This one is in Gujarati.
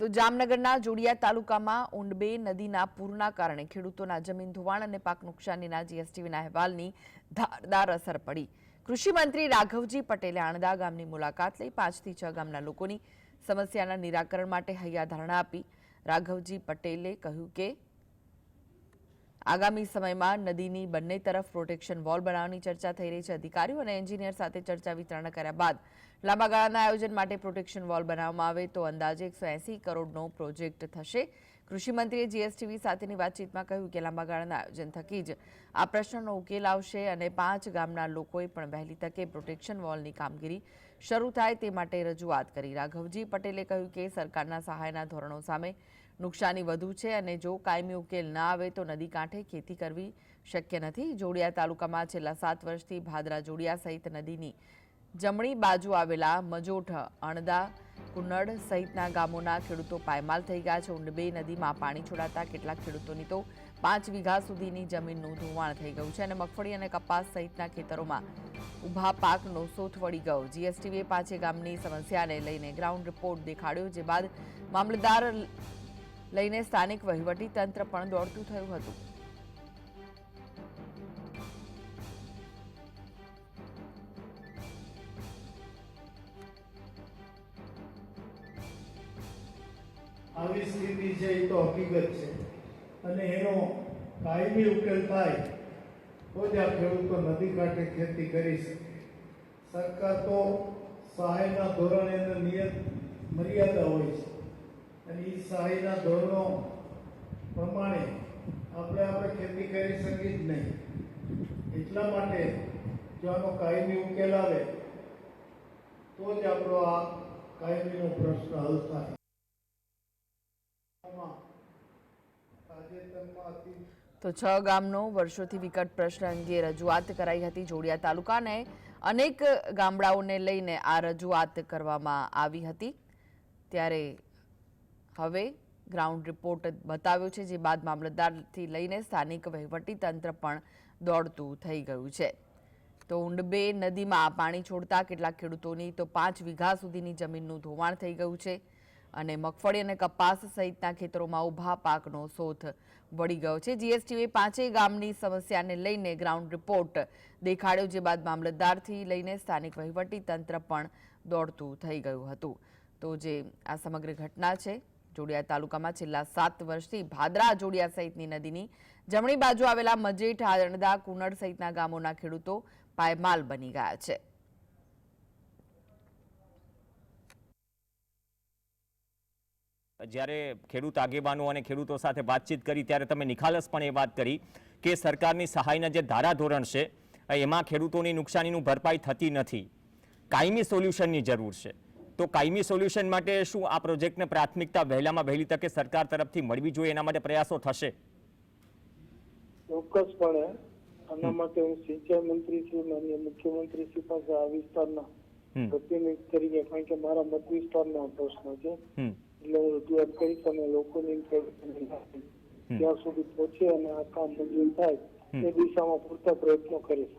તો જામનગરના જોડિયા તાલુકામાં ઉંડબે નદીના પૂરના કારણે ખેડૂતોના જમીન ધોવાણ અને પાક નુકસાનીના જીએસટીવીના અહેવાલની ધારદાર અસર પડી. કૃષિમંત્રી રાઘવજી પટેલે આણદા ગામની મુલાકાત લઈ પાંચથી છ ગામના લોકોની સમસ્યાના નિરાકરણ માટે હૈયાધારણા આપી. રાઘવજી પટેલે કહ્યું કે આગામી સમયમાં નદીની બંને તરફ પ્રોટેક્શન વોલ બનાવવાની ચર્ચા થઈ રહી છે. અધિકારીઓ અને એન્જિનિયર સાથે ચર્ચા વિચારણા કર્યા બાદ લાંબા ગાળાના આયોજન માટે પ્રોટેક્શન વોલ બનાવવામાં આવે તો અંદાજે એકસો કરોડનો પ્રોજેક્ટ થશે. કૃષિમંત્રીએ જીએસટીવી સાથેની વાતચીતમાં કહ્યું કે લાંબા ગાળાના આયોજન થકી જ આ પ્રશ્નનો ઉકેલ આવશે અને પાંચ ગામના લોકોએ પણ વહેલી તકે પ્રોટેક્શન વોલની કામગીરી શરૂ થાય તે માટે રજૂઆત કરી. રાઘવજી પટેલે કહ્યું કે સરકારના સહાયના ધોરણો સામે નુકસાની વધુ છે અને જો કાયમી ઉકેલ ના આવે તો નદી કાંઠે ખેતી કરવી શક્ય નથી. જોડિયા તાલુકામાં છેલ્લા સાત વર્ષથી ભાદરા જોડિયા સહિત નદીની જમણી બાજુ આવેલા મજોઠ અણદા, કુનડ સહિતના ગામોના ખેડૂતો પાયમાલ થઈ ગયા છે. ઉંડબે નદીમાં પાણી છોડાતા કેટલાક ખેડૂતોની તો પાંચ વીઘા સુધીની જમીનનું ધોવાણ થઈ ગયું છે અને મગફળી અને કપાસ સહિતના ખેતરોમાં ઊભા પાકનો સોથ વળી ગયો. જીએસટીવીએ પાંચે ગામની સમસ્યાને લઈને ગ્રાઉન્ડ રિપોર્ટ દેખાડ્યો, જે બાદ મામલતદાર લઈને સ્થાનિક વહીવટી તંત્ર પણ દોડતું થયું હતું. આવી સ્થિતિ છે એ તો હકીકત છે. અને એનો કાયમી ઉકેલ થાય તો જ આ ખેડૂતો નદી કાંઠે ખેતી કરી શકે. સરકાર તો સહાયના ધોરણે નિયત મર્યાદા હોય છે. અને એ સહાયના ધોરણો પ્રમાણે આપણે આપણે ખેતી કરી શકીએ જ નહીં. એટલા માટે જો આનો કાયમી ઉકેલ આવે, તો જ આપણો આ કાયમીનો પ્રશ્ન હલ થાય. તો છ ગામનો વર્ષોથી વિકટ પ્રશ્ન અંગે રજૂઆત કરાઈ હતી જોડિયા તાલુકાને. અનેક ગામડાઓને લઈને આ રજૂઆત કરવામાં આવી હતી. ત્યારે હવે ગ્રાઉન્ડ રિપોર્ટ બતાવ્યો છે જે બાદ મામલતદારથી લઈને સ્થાનિક વહીવટી તંત્ર પણ દોડતું થઈ ગયું છે. તો ઉંડબે નદીમાં પાણી છોડતા કેટલાક ખેડૂતોની તો પાંચ વીઘા સુધીની જમીનનું ધોવાણ થઈ ગયું છે અને મગફળી અને કપાસ સહિતના ખેતરોમાં ઊભા પાકનો સોથ વળી ગયો છે. જીએસટીએ પાંચેય ગામની સમસ્યાને લઈને ગ્રાઉન્ડ રિપોર્ટ દેખાડ્યો જે બાદ મામલતદારથી લઈને સ્થાનિક વહીવટી તંત્ર પણ દોડતું થઈ ગયું હતું. તો જે આ સમગ્ર ઘટના છે જોડિયા તાલુકામાં છેલ્લા સાત વર્ષથી ભાદરા જોડિયા સહિતની નદીની જમણી બાજુ આવેલા મજેઠ આરણદા કુનડ સહિતના ગામોના ખેડૂતો પાયમાલ બની ગયા છે. જ્યારે ખેડૂત આગેવાનો અને ખેડૂતો સાથે વાતચીત કરી, ત્યારે તમે નિખાલસ પણ એ વાત કરી કે સરકારની સહાયના જે ધારાધોરણ છે, એમાં ખેડૂતોની નુકસાનીનું ભરપાઈ થતી નથી. કાયમી સોલ્યુશનની જરૂર છે. તો કાયમી સોલ્યુશન માટે શું આ પ્રોજેક્ટને પ્રાથમિકતા વહેલામાં વહેલી તકે સરકાર તરફથી મળવી જોઈએ એના માટે પ્રયાસો થશે? ચોક્કસપણે. આના માટે હું સિંચાઈ મંત્રી છું માનનીય મુખ્યમંત્રી શ્રી પાસે આ વિસ્તારના પ્રતિનિધિ તરીકે કારણ કે મારા મત વિસ્તારના પ્રશ્ન છે. એટલે હું રજૂઆત કરીશ અને લોકોની ત્યાં સુધી પહોંચે અને આ કામ મંજૂર થાય એ દિશામાં પૂરતા પ્રયત્નો કરીશ.